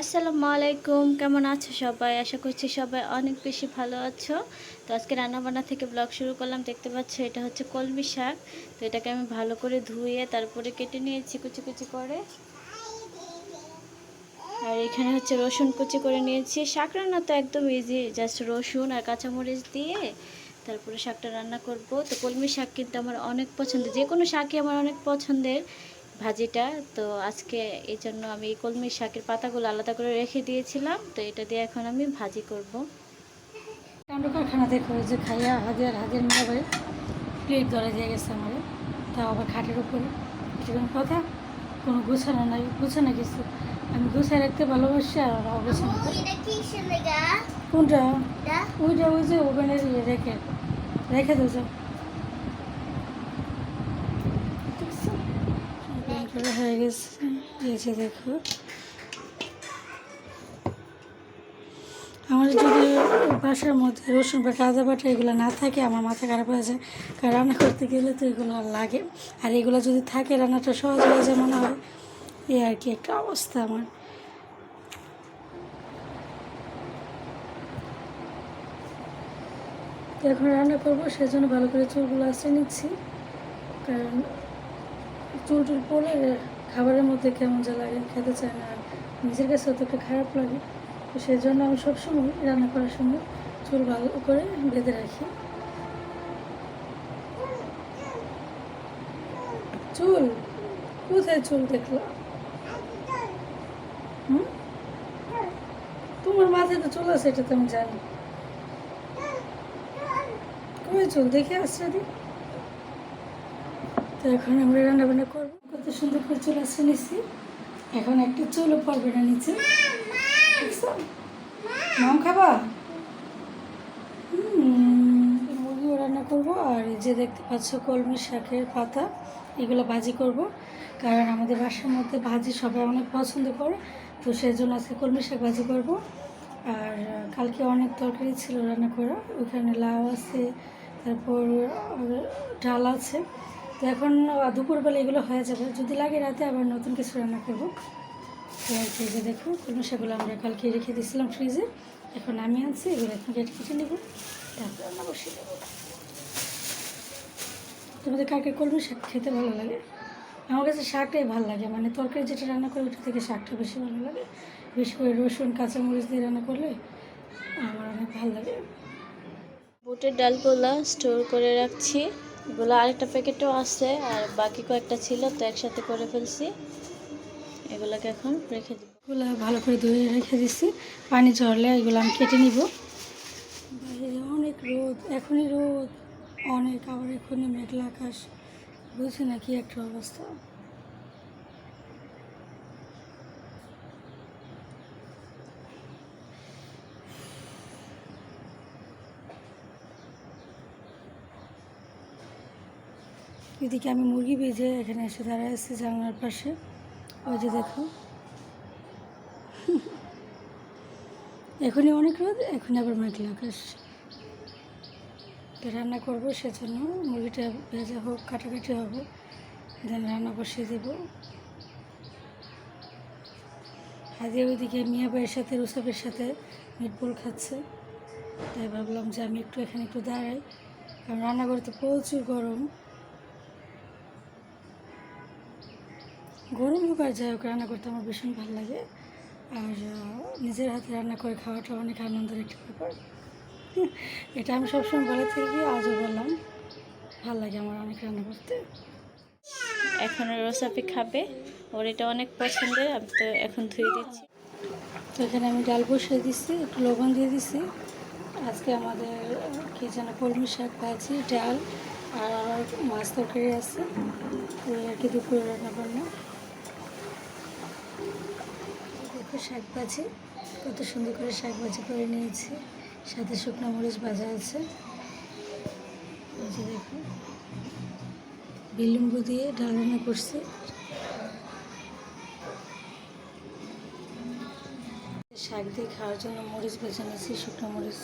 আসসালামু আলাইকুম, কেমন আছো সবাই? আশা করছি সবাই অনেক বেশি ভালো আছো। তো আজকে রান্নাবান্না থেকে ব্লগ শুরু করলাম। দেখতে পাচ্ছ, এটা হচ্ছে কলমি শাক। তো এটাকে আমি ভালো করে ধুয়ে তারপরে কেটে নিয়েছি কুচি কুচি করে। আর এখানে হচ্ছে রসুন কুচি করে নিয়েছি। শাক রান্না তো একদম ইজি জাস্ট রসুন আর কাঁচামরিচ দিয়ে তারপরে শাকটা রান্না করব। তো কলমি শাক কিন্তু আমার অনেক পছন্দের। যে কোনো শাকই আমার অনেক পছন্দের। ভাজিটা তো আজকে এই জন্য আমি এই কলমি শাকের পাতাগুলো আলাদা করে রেখে দিয়েছিলাম তো এটা দিয়ে এখন আমি ভাজি করব। কাণ্ড কারখানা দেখো যে খাইয়া হাজার হাজার মোবাইল প্লেট ধরে দিয়ে গেছে আমার। তা আবার খাটের উপরে। এটা কোনো কথা? কোনো গোছানো নাই। গোছানো কিছু? আমি গোছায় রাখতে ভালোবাসি আর ওরা অগোছানো। কোনটা? ওইটা ওই যে ওভেনের ইয়ে রেখে রেখে দেবো যাও। দেখছ? ওভেন করা হয়ে গেছে এই যে দেখো। আমার যদি বাসার মধ্যে রসুন বাটা আদা বাটা এগুলো না থাকে, আমার মাথা খারাপ হয়ে যায়। কারণ রান্না করতে গেলে তো এগুলো আর লাগে। আর এগুলো যদি থাকে, রান্নাটা সহজ হয়ে যায় মনে হয়। এই আর কি একটা অবস্থা আমার। এখন রান্না করব, সেজন্য ভালো করে চুলগুলো আসে নিচ্ছি। কারণ চুল টুল পরে খাবারের মধ্যে কেমন যা লাগে, খেতে চায় না আর নিজের কাছেও তো একটা খারাপ লাগে। তো সেই জন্য আমি সবসময় রান্না করার সময় চুল ভালো করে বেঁধে রাখি। চুল? কোথায় চুল দেখলাম হুম? তোমার মাথায় তো চুল আছে, এটা তো আমি জানি। কই চুল? দেখে আসছে তো এখন আমরা রান্না বান্না করব। সুন্দর করে চলে আসছে নিচ্ছি এখন একটা চুলও পড়বে না নিচে? মাম খাবা? মুরগিও রান্না করব, আর এই যে দেখতে পাচ্ছ কলমি শাকের পাতা, এগুলো ভাজি করব। কারণ আমাদের বাসার মধ্যে ভাজি সবাই অনেক পছন্দ করে, তো সেই জন্য আজকে কলমি শাক ভাজি করব। আর কালকে অনেক তরকারি ছিল রান্না করা, ওখানে লাউ আছে, তারপর ডাল আছে। তো এখন দুপুরবেলা এগুলো হয়ে যাবে। যদি লাগে রাতে আবার নতুন কিছু রান্না করব। তো এই দেখো কলমি শাকগুলো আমরা কালকে রেখে দিয়েছিলাম ফ্রিজে। এখন আমি আনছি, এগুলো এখন কেটে কেটে নেব, তারপর রান্না বসিয়ে দেবো। তোমাদের কাকে কলমি শাক খেতে ভালো লাগে? আমার কাছে শাকটাই ভালো লাগে মানে তরকারি যেটা রান্না করে ওটা থেকে শাকটা বেশি ভালো লাগে। বেশি করে রসুন, কাঁচামরিচ দিয়ে রান্না করলে আমার অনেক ভালো লাগে। বুটের ডালগুলো স্টোর করে রাখছি। এগুলো আরেকটা প্যাকেটও আছে, আর বাকি কয়েকটা ছিল, তো একসাথে করে ফেলছি। এগুলোকে এখন রেখে দিব। এগুলো ভালো করে ধুয়ে রেখে দিচ্ছি পানি ঝরলে এগুলো আমি কেটে নিব। বাইরে অনেক রোদ, এখনই রোদ। অনেক, আবার এখনই মেঘলা আকাশ। বুঝছি না কি একটা অবস্থা। এদিকে আমি মুরগি ভেজে এখানে এসে দাঁড়ায় আছি জানলার পাশে। ওই যে দেখো। এখনই অনেক রোদ এখন আবার মেঘলা আকাশ। রান্না করব সেজন্য মুরগিটা ভেজা হোক, কাটাকাটি হবে দেন রান্না বসিয়ে দেব। আজকে ওইদিকে মিয়া ভাইয়ের সাথে রুসাফের সাথে মিটবল খাচ্ছে। তাই ভাবলাম যে আমি একটু এখানে একটু দাঁড়াই। কারণ রান্না তো প্রচুর গরম। গরম হোক আর যাই হোক রান্না করতে আমার ভীষণ ভালো লাগে। আর নিজের হাতে রান্না করে খাওয়াটা অনেক আনন্দের একটা ব্যাপার। এটা আমি সবসময় বলে থাকি আজও বললাম ভালো লাগে আমার অনেক রান্না করতে। এখন রোসাপি খাবে ওর এটা অনেক পছন্দের আমি তো এখন ধুয়ে দিচ্ছি। তো এখানে আমি ডাল বসিয়ে দিচ্ছি একটু লবণ দিয়ে দিচ্ছি। আজকে আমাদের কি যেন কলমি শাক ভাজি ডাল আর মাছ তরকারি আছে। আর কি দুপুরে রান্না বান্না দেখো শাক ভাজি। কত সুন্দর করে শাক ভাজি করে নিয়েছি। সাথে শুকনো মরিচ ভাজা আছে। দেখো। বিলম্বু দিয়ে ডাল করছি। শাক দিয়ে খাওয়ার জন্য মরিচ বেছে নিয়েছি, শুকনো মরিচ।